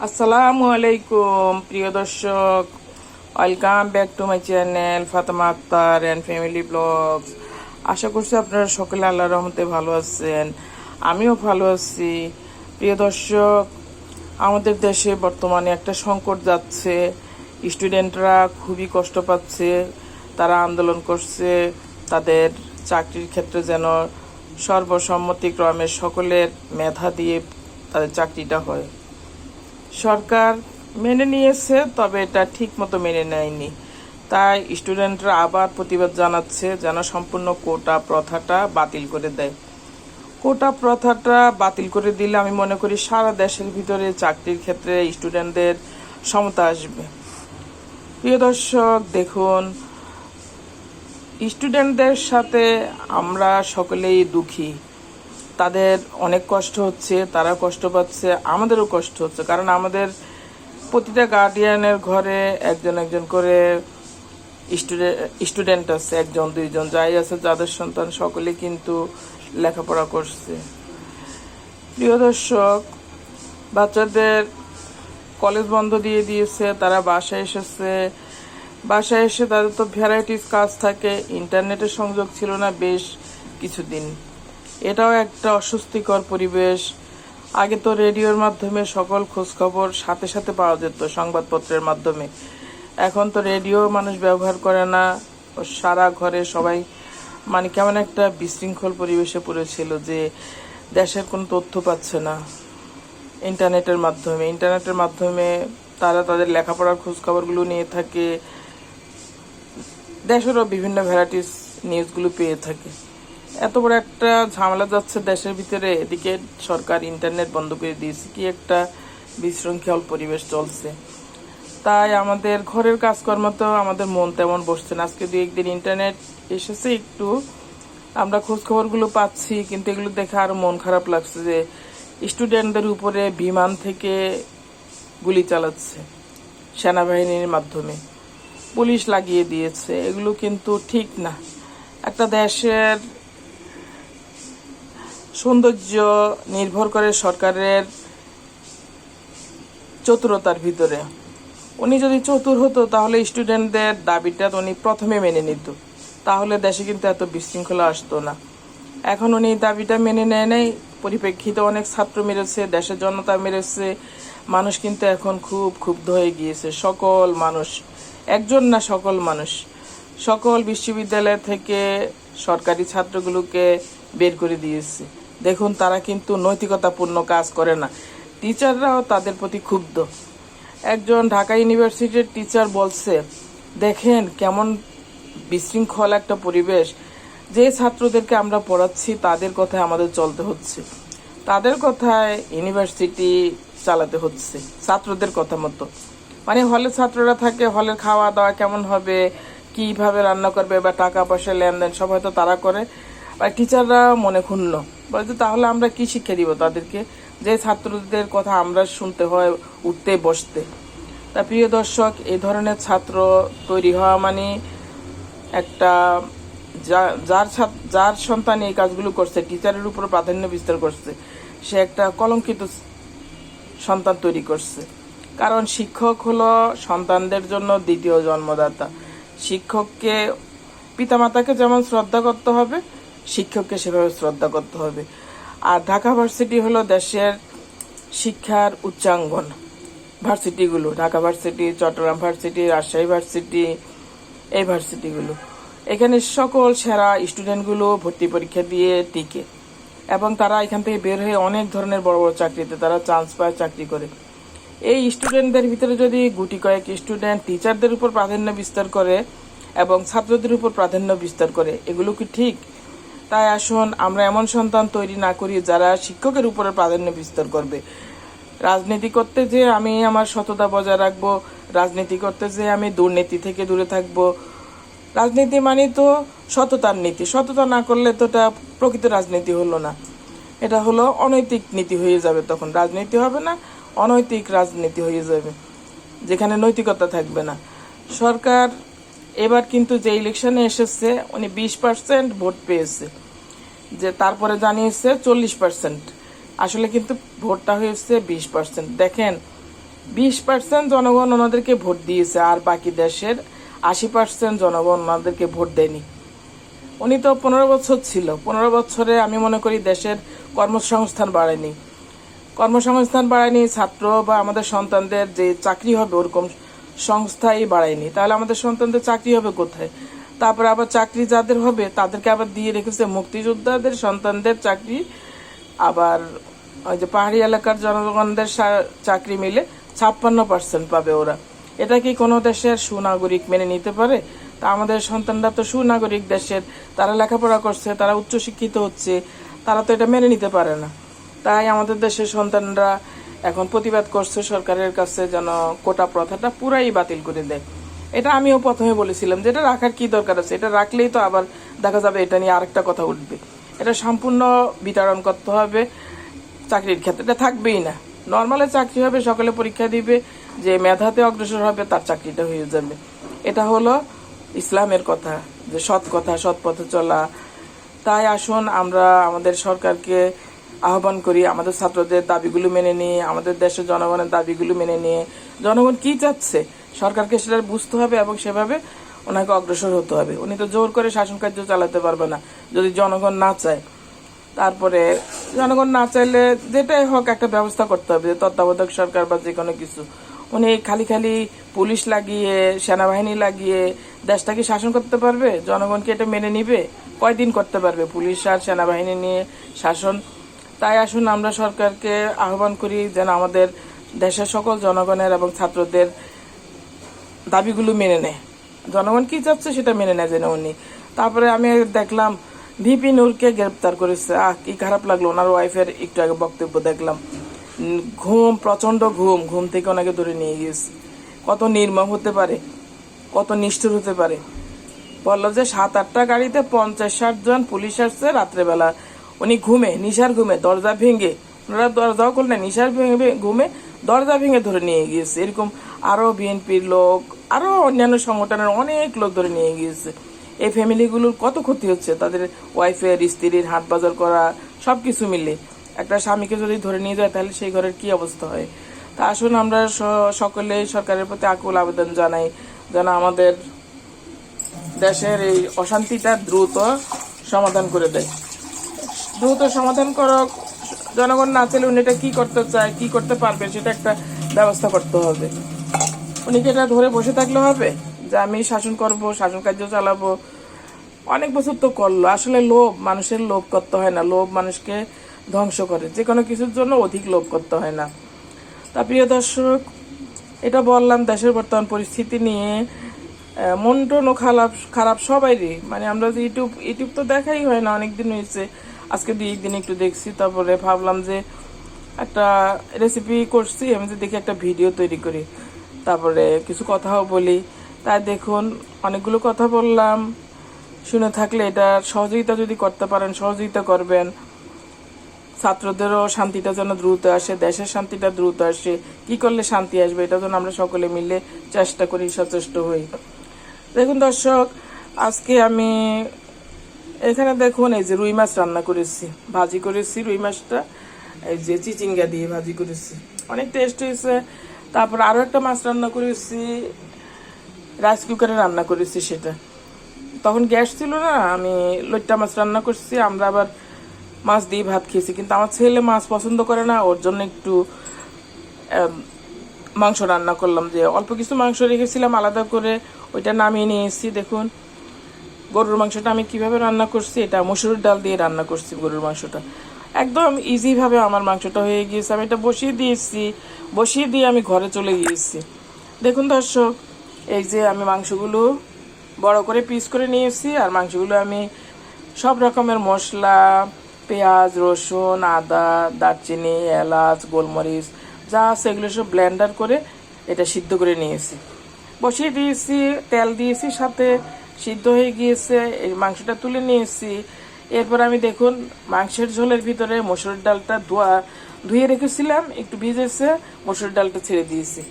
আসসালামু আলাইকুম প্রিয় দর্শক। Welcome back to my channel Fatema Akter and family vlogs আশা করছি আপনারা সকলে আল্লাহ রহমতে ভালো আছেন। আমিও ভালো আছি। প্রিয় দর্শক, আমাদের দেশে বর্তমানে একটা সংকট যাচ্ছে। স্টুডেন্টরা খুবই কষ্ট পাচ্ছে। তারা আন্দোলন করছে। তাদের চাকরির ক্ষেত্রে যেন সর্বসম্মতিক্রমে সকলের মেধা দিয়ে তাদের চাকরিটা হয়। সরকার মেনে নিয়েছে, তবে এটা ঠিক মতো মেনে নেয়নি। তাই স্টুডেন্টরা আবার প্রতিবাদ জানাচ্ছে যেন সম্পূর্ণ কোটা প্রথাটা বাতিল করে দেয়। কোটা প্রথাটা বাতিল করে দিলে আমি মনে করি সারা দেশের ভিতরে চাকরির ক্ষেত্রে স্টুডেন্টদের সমতা আসবে। প্রিয় দর্শক, দেখুন, স্টুডেন্টদের সাথে আমরা সকলেই দুঃখী। তাদের অনেক কষ্ট হচ্ছে তারা কষ্ট পাচ্ছে, আমাদেরও কষ্ট হচ্ছে। কারণ আমাদের প্রতিটা গার্ডিয়ানের ঘরে একজন একজন করে স্টুডেন্ট আছে, একজন, দুইজন, যাই আছে, যাদের সন্তান সকলে কিন্তু লেখাপড়া করছে। প্রিয় দর্শক, বাচ্চাদের কলেজ বন্ধ দিয়ে দিয়েছে, তারা বাসায় এসেছে। বাসায় এসে তাদের তো ভ্যারাইটিস কাজ থাকে ইন্টারনেটের সংযোগ ছিল না বেশ কিছুদিন। এটাও একটা অস্বস্তিকর পরিবেশ। আগে তো রেডিওর মাধ্যমে সকল খোঁজখবর সাথে সাথে পাওয়া যেত, সংবাদপত্রের মাধ্যমে। এখন তো রেডিও মানুষ ব্যবহার করে না সারা ঘরে সবাই মানে কেমন একটা বিশৃঙ্খল পরিবেশে পড়েছিল যে দেশের কোনো তথ্য পাচ্ছে না। ইন্টারনেটের মাধ্যমে ইন্টারনেটের মাধ্যমে তারা তাদের লেখাপড়ার খোঁজখবরগুলো নিয়ে থাকে। দেশেরও বিভিন্ন ভ্যারাইটিস নিউজগুলো পেয়ে থাকে। এত বড় একটা ঝামেলা যাচ্ছে দেশের ভিতরে। এদিকে সরকার ইন্টারনেট বন্ধ করে দিয়েছে। কি একটা বিশৃঙ্খল পরিবেশ চলছে। তাই আমাদের ঘরের কাজকর্ম তো আমাদের মন তেমন বসছে না। আজকে দু একদিন ইন্টারনেট এসেছে একটু। আমরা খোঁজ খবরগুলো পাচ্ছি, কিন্তু এগুলো দেখে আরও মন খারাপ লাগছে যে স্টুডেন্টদের উপরে বিমান থেকে গুলি চালাচ্ছে সেনাবাহিনীর মাধ্যমে। পুলিশ লাগিয়ে দিয়েছে। এগুলো কিন্তু ঠিক না। একটা দেশের সৌন্দর্য নির্ভর করে সরকারের চতুরতার ভিতরে। উনি যদি চতুর হতো, তাহলে স্টুডেন্টদের দাবিটা উনি প্রথমে মেনে নিত। তাহলে দেশে কিন্তু এত বিশৃঙ্খলা আসতো না। এখন উনি দাবিটা মেনে নেয় নেই। পরিপ্রেক্ষিতে অনেক ছাত্র মেরেছে, দেশের জনতা মেরেছে। মানুষ কিন্তু এখন খুব ক্ষুব্ধ হয়ে গিয়েছে। সকল মানুষ, একজন না সকল মানুষ, সকল বিশ্ববিদ্যালয় থেকে সরকারি ছাত্রগুলোকে বের করে দিয়েছে। দেখুন, তারা কিন্তু নৈতিকতাপূর্ণ কাজ করে না। টিচাররাও তাদের প্রতি ক্ষুব্ধ। একজন ঢাকা ইউনিভার্সিটির টিচার বলছে, দেখেন, কেমন বিশৃঙ্খল একটা পরিবেশ। যে ছাত্রদেরকে আমরা পড়াচ্ছি, তাদের কথায় আমাদের চলতে হচ্ছে। তাদের কথায় ইউনিভার্সিটি চালাতে হচ্ছে, ছাত্রদের কথা মতো। মানে হলে ছাত্ররা থাকে, হলের খাওয়া দাওয়া কেমন হবে, কীভাবে রান্না করবে বা টাকা পয়সা লেনদেন, সব হয়তো তারা করে। বা টিচাররা মনে ক্ষুণ্ণ বলছে, তাহলে আমরা কি শিক্ষা দিব তাদেরকে? যে ছাত্রদের কথা আমরা শুনতে হয় উঠতে, বসতে। তা প্রিয় দর্শক এই ধরনের ছাত্র তৈরি হওয়া মানে একটা যার যার সন্তান এই কাজগুলো করছে টিচারের উপর প্রাধান্য বিস্তার করছে, সে একটা কলঙ্কিত সন্তান তৈরি করছে। কারণ শিক্ষক হলো সন্তানদের জন্য দ্বিতীয় জন্মদাতা। শিক্ষককে পিতামাতাকে যেমন শ্রদ্ধা করতে হবে শিক্ষককে সেভাবে শ্রদ্ধা করতে হবে। আর ঢাকা ভার্সিটি হলো দেশের শিক্ষার উচ্চাঙ্গন ভার্সিটিগুলো। Dhaka varsity, Chittagong varsity, Rajshahi varsity, এই ভার্সিটিগুলো। এখানে সকল সেরা স্টুডেন্টগুলো ভর্তি পরীক্ষা দিয়ে টিকে। এবং তারা এখান থেকে বের হয়ে অনেক ধরনের বড় বড় চাকরিতে তারা চান্স পায় চাকরি করে। এই স্টুডেন্টদের ভিতরে যদি গুটি কয়েক স্টুডেন্ট টিচারদের উপর প্রাধান্য বিস্তার করে এবং ছাত্রদের উপর প্রাধান্য বিস্তার করে, এগুলো কি ঠিক? তাই আসুন, আমরা এমন সন্তান তৈরি না করি যারা শিক্ষকের উপরে প্রাধান্য বিস্তার করবে। রাজনীতি করতে যে আমি আমার সততা বজায় রাখব, রাজনীতি করতে যে আমি দুর্নীতি থেকে দূরে থাকব। রাজনীতি মানে তো সততার নীতি, সততা না করলে তো এটা প্রকৃত রাজনীতি হলো না। এটা হলো অনৈতিক নীতি হয়ে যাবে তখন, রাজনীতি হবে না, অনৈতিক রাজনীতি হয়ে যাবে, যেখানে নৈতিকতা থাকবে না। সরকার এবার কিন্তু যে ইলেকশনে এসেছে, উনি বিশ পার্সেন্ট ভোট পেয়েছে। যে তারপরে জানিয়েছে চল্লিশ পার্সেন্ট আসলে কিন্তু ভোটটা হয়েছে বিশ পার্সেন্ট দেখেন, বিশ পার্সেন্ট জনগণ ওনাদেরকে ভোট দিয়েছে আর বাকি দেশের আশি পার্সেন্ট জনগণ ওনাদেরকে ভোট দেয়নি। উনি তো পনেরো বছর ছিল। পনেরো বছরে আমি মনে করি দেশের কর্মসংস্থান বাড়েনি। কর্মসংস্থান বাড়ায়নি ছাত্র বা আমাদের সন্তানদের যে চাকরি হবে ওরকম সংস্থাই বাড়ায়নি তাহলে আমাদের সন্তানদের চাকরি হবে কোথায়? তারপরে আবার চাকরি যাদের হবে, তাদেরকে আবার দিয়ে রেখেছে মুক্তিযোদ্ধাদের, সন্তানদের চাকরি। আবার ওই যে পাহাড়ি এলাকার জনগণদের চাকরি মিলে ছাপ্পান্ন পার্সেন্ট পাবে ওরা। এটা কি কোনো দেশের সুনাগরিক মেনে নিতে পারে? তা আমাদের সন্তানরা তো সুনাগরিক দেশের। তারা লেখাপড়া করছে, তারা উচ্চশিক্ষিত হচ্ছে, তারা তো এটা মেনে নিতে পারে না। তাই আমাদের দেশের সন্তানরা এখন প্রতিবাদ করছে সরকারের কাছে যেন কোটা প্রথাটা পুরাই বাতিল করে দেয়। এটা আমিও প্রথমে বলেছিলাম যে এটা রাখার কি দরকার আছে? এটা রাখলেই তো আবার দেখা যাবে এটা নিয়ে আরেকটা কথা উঠবে। এটা সম্পূর্ণ বিতরণ করতে হবে চাকরির ক্ষেত্রে। এটা থাকবেই না। নর্মালে চাকরি হবে, সকলে পরীক্ষা দিবে, যে মেধাতে অগ্রসর হবে, তার চাকরিটা হয়ে যাবে। এটা হলো ইসলামের কথা, যে সৎ কথা, সৎ পথে চলা। তাই আসুন আমরা আমাদের সরকারকে আহ্বান করি, আমাদের ছাত্রদের দাবিগুলো মেনে নিয়ে, আমাদের দেশের জনগণের দাবিগুলো মেনে নিয়ে। জনগণ কি চাচ্ছে? সরকারকে সেটা বুঝতে হবে এবং সেভাবে ওনাকে অগ্রসর হতে হবে। উনি তো জোর করে শাসন কার্য চালাতে পারবে না, যদি জনগণ না চায়। তারপরে জনগণ না চাইলে যেটাই হোক একটা ব্যবস্থা করতে হবে, যে তত্ত্বাবধায়ক সরকার বা যে কোনো কিছু। উনি খালি খালি পুলিশ লাগিয়ে, সেনাবাহিনী লাগিয়ে দেশটাকে শাসন করতে পারবে? জনগণকে এটা মেনে নিবে? কয়দিন করতে পারবে? পুলিশ আর সেনাবাহিনী নিয়ে শাসন? তাই আসুন আমরা সরকারকে আহ্বান করি যেন আমাদের দেশের সকল জনগণের এবং ছাত্রদের দাবিগুলো মেনে নেয়। জনগণ কি চাচ্ছে সেটা মেনে নেয় উনি। তারপরে আমি দেখলাম ভিপি নূরকে গ্রেপ্তার করেছে। আহ, কি খারাপ লাগল, ওনার ওয়াইফের একটু আগে বক্তব্য দেখলাম। ঘুম প্রচণ্ড ঘুম ঘুম থেকে ওনাকে ধরে নিয়ে গিয়েছে। কত নির্মম হতে পারে, কত নিষ্ঠুর হতে পারে। বলল যে সাত আটটা গাড়িতে পঞ্চাশ ষাট জন পুলিশ আসছে রাত্রেবেলা। উনি ঘুমে, নিশার ঘুমে, দরজা ভেঙে, ওনারা দরজাও করলেন নিশার ভেঙে, ঘুমে দরজা ভেঙে ধরে নিয়ে গিয়েছে। এরকম আরও বিএনপির লোক, আরও অন্যান্য সংগঠনের অনেক লোক ধরে নিয়ে গিয়েছে। এই ফ্যামিলিগুলোর কত ক্ষতি হচ্ছে? তাদের ওয়াইফের, স্ত্রীর, হাট বাজার করা, সবকিছু মিলে। একটা স্বামীকে যদি ধরে নিয়ে যায়, তাহলে সেই ঘরের কি অবস্থা হয়? তা আসুন আমরা সকলে সরকারের প্রতি আকুল আবেদন জানাই, যেন আমাদের দেশের এই অশান্তিটা দ্রুত সমাধান করে দেয়। দ্রুত সমাধান করক। জনগণ না চাইলে উনি এটা কি করতে চায়, কি করতে পারবে, সেটা একটা ব্যবস্থা করতে হবে। উনি কি এটা ধরে বসে থাকলে হবে? যে আমি শাসন করব, শাসন কার্য চালাবো। অনেক বছর তো করল। আসলে লোভ, মানুষের লোভ করতে হয় না। লোভ মানুষকে ধ্বংস করে। যে কোনো কিছুর জন্য অধিক লোভ করতে হয় না। তা প্রিয় দর্শক, এটা বললাম, দেশের বর্তমান পরিস্থিতি নিয়ে মন টনও খারাপ খারাপ সবাইরই। মানে আমরা যে ইউটিউব ইউটিউব তো দেখাই হয় না, অনেকদিন হয়েছে। আজকে দুই একদিন একটু দেখছি, তারপরে ভাবলাম যে একটা রেসিপি করছি, আমি যে দেখি একটা ভিডিও তৈরি করি। তারপরে কিছু কথাও বলি। তাই দেখুন, অনেকগুলো কথা বললাম। শুনে থাকলে এটা সহযোগিতা যদি করতে পারেন, সহযোগিতা করবেন। ছাত্রদেরও শান্তিটা যেন দ্রুত আসে, দেশের শান্তিটা দ্রুত আসে। কি করলে শান্তি আসবে, এটা যেন আমরা সকলে মিলে চেষ্টা করি, সচেষ্ট হই। দেখুন দর্শক, আজকে আমি এখানে দেখুন, এই যে রুই মাছ রান্না করেছি, ভাজি করেছি রুই মাছটা। এই যে চিচিঙ্গা দিয়ে ভাজি করেছি। অনেক টেস্ট হয়েছে। তারপর আরও একটা মাছ রান্না করেছি রাইস কুকারে রান্না করেছি সেটা। তখন গ্যাস ছিল না, আমি লইট্টা মাছ রান্না করছি, আমরা আবার মাছ দিয়ে ভাত খেয়েছি। কিন্তু আমার ছেলে মাছ পছন্দ করে না, ওর জন্য একটু মাংস রান্না করলাম যে অল্প কিছু মাংস রেখেছিলাম আলাদা করে, ওইটা নামিয়ে নিয়ে এসেছি, দেখুন। গরুর মাংসটা আমি কীভাবে রান্না করছি, এটা মসুর ডাল দিয়ে রান্না করছি গরুর মাংসটা। একদম ইজিভাবে আমার মাংসটা হয়ে গিয়েছে। আমি এটা বসিয়ে দিয়েছি। বসিয়ে দিয়ে আমি ঘরে চলে গিয়েছি। দেখুন দর্শক, এই যে আমি মাংসগুলো বড় করে পিস করে নিয়েছি আর মাংসগুলো আমি সব রকমের মশলা, পেঁয়াজ, রসুন, আদা, দারচিনি, এলাচ, গোলমরিচ, যা আছে এগুলো সব ব্লেন্ডার করে এটা সিদ্ধ করে নিয়েছি। বসিয়ে দিয়েছি, তেল দিয়েছি, সাথে সিদ্ধ হয়ে গিয়েছে। এই মাংসটা তুলে নিয়েছি। এরপর আমি দেখুন, মাংসের ঝোলের ভিতরে মসুর ডালটা ধোয়া, ধুয়ে রেখেছিলাম, একটু ভিজেছে, মসুর ডালটা ছেড়ে দিয়েছি।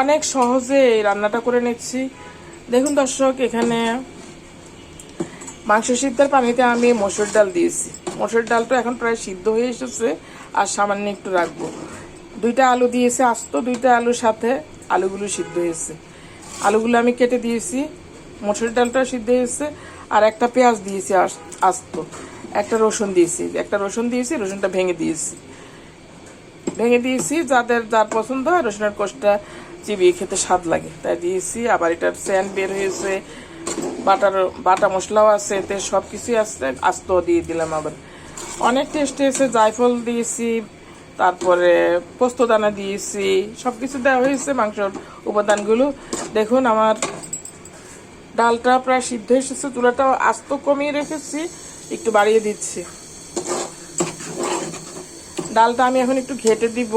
অনেক সহজে এই রান্নাটা করে নিচ্ছি। দেখুন দর্শক, এখানে মাংস সিদ্ধার পানিতে আমি মসুর ডাল দিয়েছি। মসুর ডালটা এখন প্রায় সিদ্ধ হয়ে এসেছে, আর সামান্য একটু রাখব। দুইটা আলু দিয়েছে আস্ত, দুইটা আলুর সাথে আলুগুলো সিদ্ধ হয়েছে। আলুগুলো আমি কেটে দিয়েছি, মসুর ডালটা সিদ্ধ হয়েছে আর একটা পেঁয়াজ দিয়েছি আস- আস্ত। একটা রসুন দিয়েছি। একটা রসুন দিয়েছি, রসুনটা ভেঙে দিয়েছি। ভেঙে দিয়েছি, যাদের যার পছন্দ হয় রসুনের কোষটা চিবিয়ে খেতে স্বাদ লাগে। তাই দিয়েছি, আবার এটার স্যান্ড বের হয়েছে, বাটার, বাটা মশলাও আছে এতে সব কিছুই আছে, আস্ত দিয়ে দিলাম আবার। অনেক টেস্ট হয়েছে জায়ফল দিয়েছি, তারপরে পোস্তদানা দিয়েছি সব কিছু দেওয়া হয়েছে মাংসর উপাদানগুলো। দেখুন আমার ডালটা প্রায় সিদ্ধ এসেছে চুলাটা আস্ত কমিয়ে রেখেছি, একটু বাড়িয়ে দিচ্ছি। ডালটা আমি এখন একটু ঘেটে দিব।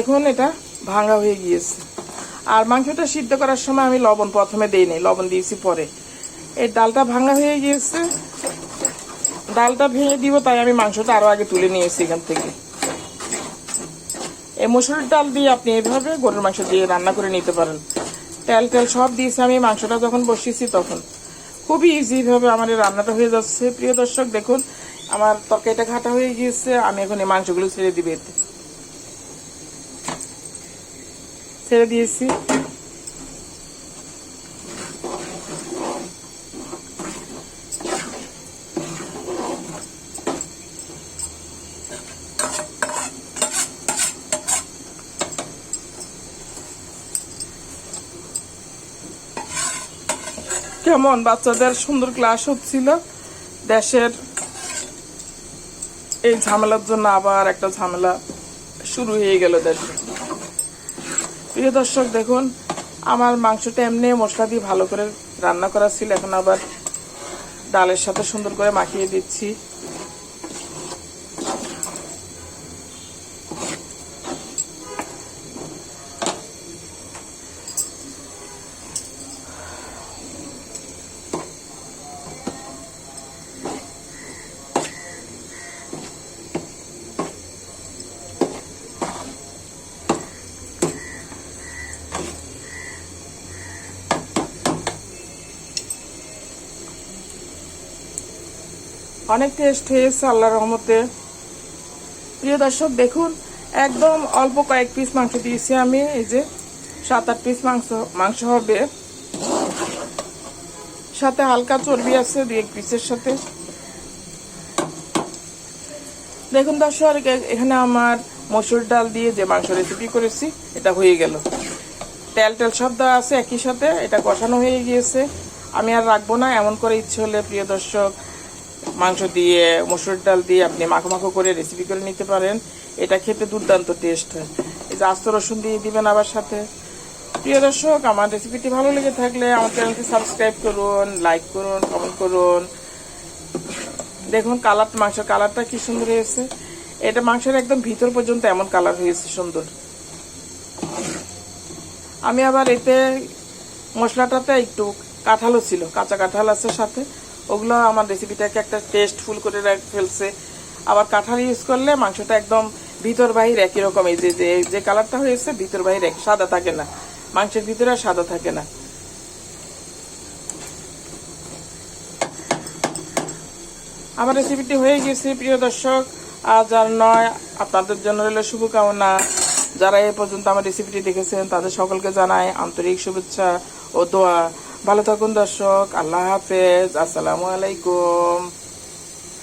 দেখুন এটা ভাঙা হয়ে গিয়েছে। আর মাংসটা সিদ্ধ করার সময় আমি লবণ প্রথমে দিই নাই লবণ দিয়েছি পরে। এই ডালটা ভাঙা হয়ে গিয়েছে। ডালটা ভেঙে দিব, তাই আমি মাংসটা আরও আগে তুলে নিয়েছি এখান থেকে। এই মসুরের ডাল দিয়ে আপনি এভাবে গরুর মাংস দিয়ে রান্না করে নিতে পারেন। তেল তেল সব দিয়েছি আমি, মাংসটা যখন বসিয়েছি তখন। খুবই ইজি ভাবে আমার রান্নাটা হয়ে যাচ্ছে। প্রিয় দর্শক, দেখুন, আমার তরকারিটা ঘাটা হয়ে গিয়েছে। আমি এখন এই মাংসগুলো ছেড়ে দিবে এতে। ছেড়ে দিয়েছি। কেমন বাচ্চাদের সুন্দর ক্লাস হচ্ছিল। দেশের এই ঝামেলার জন্য আবার একটা ঝামেলা শুরু হয়ে গেল দেশে। প্রিয় দর্শক, দেখুন, আমার মাংসটা এমনি মশলা দিয়ে ভালো করে রান্না করা ছিল। এখন আবার ডালের সাথে সুন্দর করে মাখিয়ে দিচ্ছি। অনেক টেস্ট হয়েছে, আল্লাহর রহমতে। প্রিয় দর্শক, দেখুন, একদম অল্প কয়েক পিস মাংস দিয়েছি আমি, এই যে সাত আট পিস মাংস মাংস হবে। সাথে হালকা চর্বি আছে দুই এক পিসের সাথে। দেখুন দর্শক এখানে আমার মসুর ডাল দিয়ে যে মাংস রেসিপি করেছি, এটা হয়ে গেল। তেল টেল সব দেওয়া আছে একই সাথে, এটা কষানো হয়ে গিয়েছে। আমি আর রাখব না, এমন করে ইচ্ছে হলে, প্রিয় দর্শক মাংস দিয়ে, মসুর ডাল দিয়ে আপনি মাখো মাখো করে রেসিপি করে নিতে পারেন। এটা খেতে দুর্দান্ত টেস্ট হয়। এই যে আস্ত রসুন দিয়ে দিবেন আবার সাথে। প্রিয় দর্শক, আমার রেসিপিটি ভালো লেগে থাকলে আমার চ্যানেলটি সাবস্ক্রাইব করুন লাইক করুন কমেন্ট করুন। দেখুন কালার মাংসের কালারটা কি সুন্দর হয়েছে। এটা মাংসের একদম ভিতর পর্যন্ত এমন কালার হয়েছে সুন্দর। আমি আবার এতে মশলাটাতে একটু কাঁঠালও ছিল, কাঁচা কাঁঠাল আছে সাথে। ওগুলো আমার রেসিপিটাকে একটা টেস্টফুল করে ফেলছে। আবার কাঁঠাল ইউজ করলে মাংসটা একদম ভিতর বাহির একই রকম, এই যে, যে- কালারটা হয়েছে ভিতর বাহির এক সাদা থাকে না। মাংসের ভিতরে সাদা থাকে না। আমার রেসিপিটি হয়ে গেছে, প্রিয় দর্শক। আজ আর নয়। আপনাদের জন্য রইল শুভকামনা। যারা এ পর্যন্ত আমার রেসিপিটি দেখেছেন, তাদের সকলকে জানাই আন্তরিক শুভেচ্ছা ও দোয়া। ভালো থাকুন দর্শক আল্লাহ হাফেজ আসসালামু আলাইকুম।